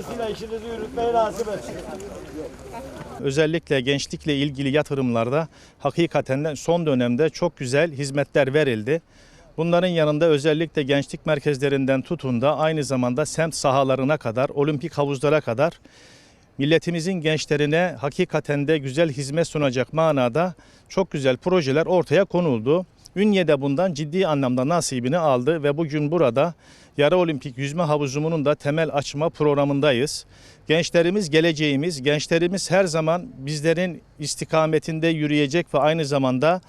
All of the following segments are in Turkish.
Rabbim işinizi yürütmeyi nasip etsin. Özellikle gençlikle ilgili yatırımlarda hakikaten son dönemde çok güzel hizmetler verildi. Bunların yanında özellikle gençlik merkezlerinden tutun da aynı zamanda semt sahalarına kadar, olimpik havuzlara kadar milletimizin gençlerine hakikaten de güzel hizmet sunacak manada çok güzel projeler ortaya konuldu. Ünye de bundan ciddi anlamda nasibini aldı ve bugün burada Yarı Olimpik Yüzme Havuzu'nun da temel açma programındayız. Gençlerimiz geleceğimiz, gençlerimiz her zaman bizlerin istikametinde yürüyecek ve aynı zamanda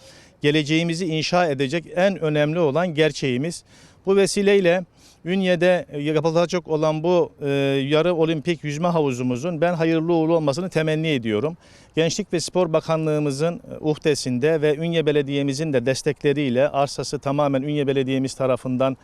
geleceğimizi inşa edecek en önemli olan gerçeğimiz. Bu vesileyle Ünye'de yapılacak olan bu e, yarı olimpik yüzme havuzumuzun ben hayırlı uğurlu olmasını temenni ediyorum. Gençlik ve Spor Bakanlığımızın e, uhdesinde ve Ünye Belediye'mizin de destekleriyle arsası tamamen Ünye Belediye'miz tarafından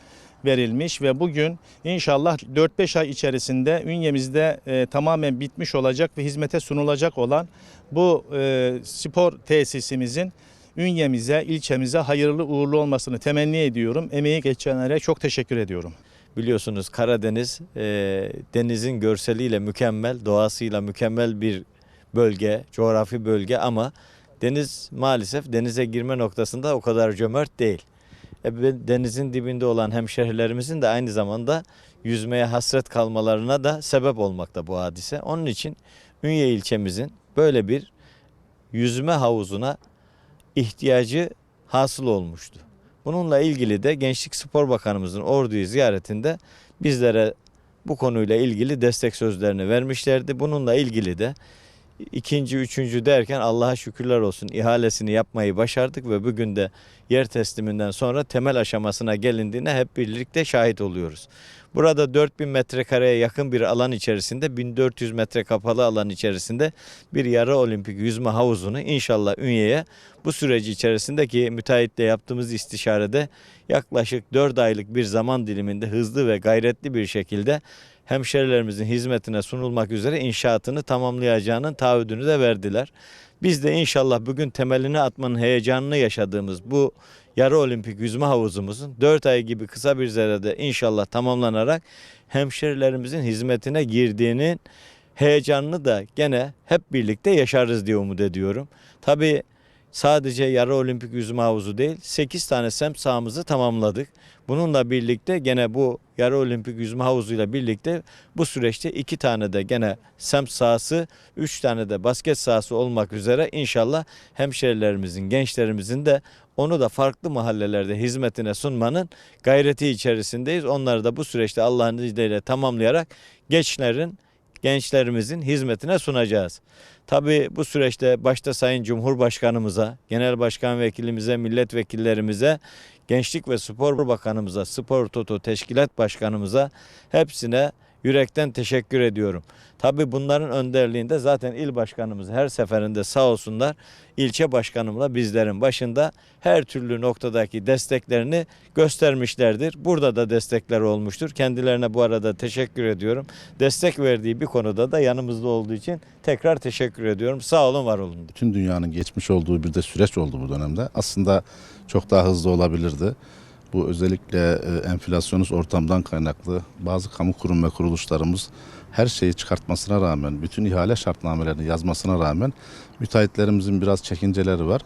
verilmiş ve bugün inşallah 4-5 ay içerisinde Ünye'mizde e, tamamen bitmiş olacak ve hizmete sunulacak olan bu e, spor tesisimizin Ünye'mize, ilçemize hayırlı uğurlu olmasını temenni ediyorum. Emeği geçenlere çok teşekkür ediyorum. Biliyorsunuz Karadeniz e, denizin görseliyle mükemmel, doğasıyla mükemmel bir bölge, coğrafi bölge ama deniz maalesef denize girme noktasında o kadar cömert değil. E, denizin dibinde olan hemşehrilerimizin de aynı zamanda yüzmeye hasret kalmalarına da sebep olmakta bu hadise. Onun için Ünye ilçemizin böyle bir yüzme havuzuna ihtiyacı hasıl olmuştu. Bununla ilgili de Gençlik Spor Bakanımızın Ordu'yu ziyaretinde bizlere bu konuyla ilgili destek sözlerini vermişlerdi. Bununla ilgili de ikinci, üçüncü derken Allah'a şükürler olsun ihalesini yapmayı başardık ve bugün de yer tesliminden sonra temel aşamasına gelindiğine hep birlikte şahit oluyoruz. Burada 4000 metrekareye yakın bir alan içerisinde 1400 metre kapalı alan içerisinde bir yarı olimpik yüzme havuzunu inşallah Ünye'ye bu süreci içerisindeki müteahhitle yaptığımız istişarede yaklaşık 4 aylık bir zaman diliminde hızlı ve gayretli bir şekilde hemşerilerimizin hizmetine sunulmak üzere inşaatını tamamlayacağının taahhüdünü de verdiler. Biz de inşallah bugün temelini atmanın heyecanını yaşadığımız bu yarı olimpik yüzme havuzumuzun 4 ay gibi kısa bir sürede inşallah tamamlanarak hemşerilerimizin hizmetine girdiğinin heyecanını da gene hep birlikte yaşarız diye umut ediyorum. Tabii sadece yarı olimpik yüzme havuzu değil 8 tane semt sahamızı tamamladık. Bununla birlikte gene bu yarı olimpik yüzme havuzuyla birlikte bu süreçte iki tane de gene semt sahası, üç tane de basket sahası olmak üzere inşallah hemşerilerimizin, gençlerimizin de onu da farklı mahallelerde hizmetine sunmanın gayreti içerisindeyiz. Onları da bu süreçte Allah'ın izniyle tamamlayarak gençlerin, gençlerimizin hizmetine sunacağız. Tabii bu süreçte başta Sayın Cumhurbaşkanımıza, Genel Başkan Vekilimize, milletvekillerimize, Gençlik ve Spor Bakanımıza, Spor Toto Teşkilat Başkanımıza hepsine yürekten teşekkür ediyorum. Tabii bunların önderliğinde zaten il başkanımız her seferinde sağ olsunlar ilçe başkanımla bizlerin başında her türlü noktadaki desteklerini göstermişlerdir. Burada da destekler olmuştur. Kendilerine bu arada teşekkür ediyorum. Destek verdiği bir konuda da yanımızda olduğu için tekrar teşekkür ediyorum. Sağ olun, var olun. Bütün dünyanın geçmiş olduğu bir de süreç oldu bu dönemde. Aslında çok daha hızlı olabilirdi. Bu özellikle e, enflasyonist ortamdan kaynaklı bazı kamu kurum ve kuruluşlarımız her şeyi çıkartmasına rağmen, bütün ihale şartnamelerini yazmasına rağmen müteahhitlerimizin biraz çekinceleri var.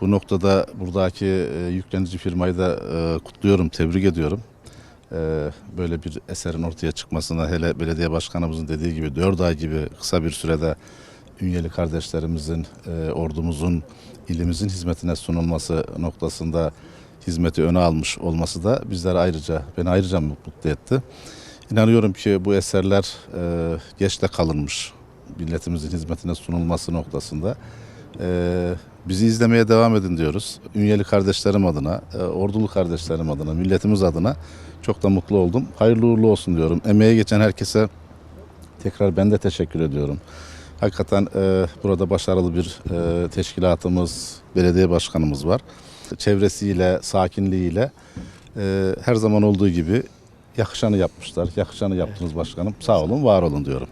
Bu noktada buradaki e, yüklenici firmayı da e, kutluyorum, tebrik ediyorum. E, böyle bir eserin ortaya çıkmasına hele belediye başkanımızın dediği gibi 4 ay gibi kısa bir sürede Ünyeli kardeşlerimizin, ordumuzun, ilimizin hizmetine sunulması noktasında hizmeti öne almış olması da bizleri ayrıca, beni ayrıca mutlu etti. İnanıyorum ki bu eserler e, geçte kalınmış milletimizin hizmetine sunulması noktasında. E, bizi izlemeye devam edin diyoruz. Ünyeli kardeşlerim adına, e, ordulu kardeşlerim adına, milletimiz adına çok da mutlu oldum. Hayırlı uğurlu olsun diyorum. Emeğe geçen herkese tekrar ben de teşekkür ediyorum. Hakikaten e, burada başarılı bir e, teşkilatımız, belediye başkanımız var. Çevresiyle, sakinliğiyle e, her zaman olduğu gibi yakışanı yapmışlar. Yakışanı yaptınız başkanım. Sağ olun, var olun diyorum.